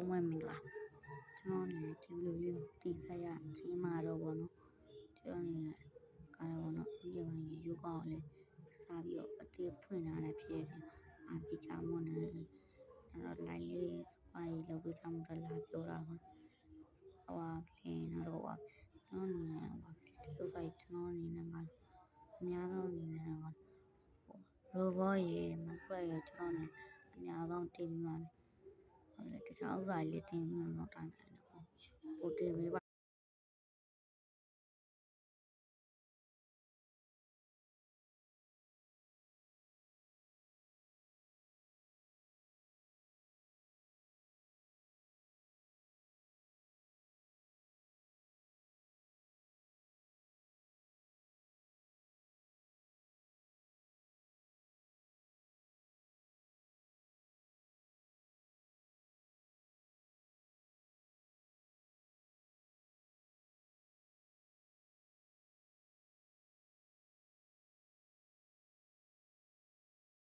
လုံးဝမင်္ဂလာကျွန်တော်အနေနဲ့ဒီလိုလေးကိုတင်ဆက်ရချင်းမှာတော့ဗောနော်ကျွန်တော်အနေနဲ့ကားတော့ဗောနော်ဒီမှာရေချိုးကောင်းလေးစားပြီးတော့အတေးဖွင့်ထားတဲ့ဖြစ်တယ်အာပြချမွန်းနေအဲ့တော့ line လေးစပိုင်လောက်ပြချမွန်းတလာပြောတာပါဟိုပါလင်းတော့ပါကျွန်တော်အနေနဲ့ဟိုပါဒီဥစ္စာကြီးကျွန်တော်အနေနဲ့ကအများဆုံးအနေနဲ့ကရိုဘောရေမကရက်ရေကျွန်တော်အနေအများဆုံးတင်ပြီးပါမယ် ဟုတ်လေတ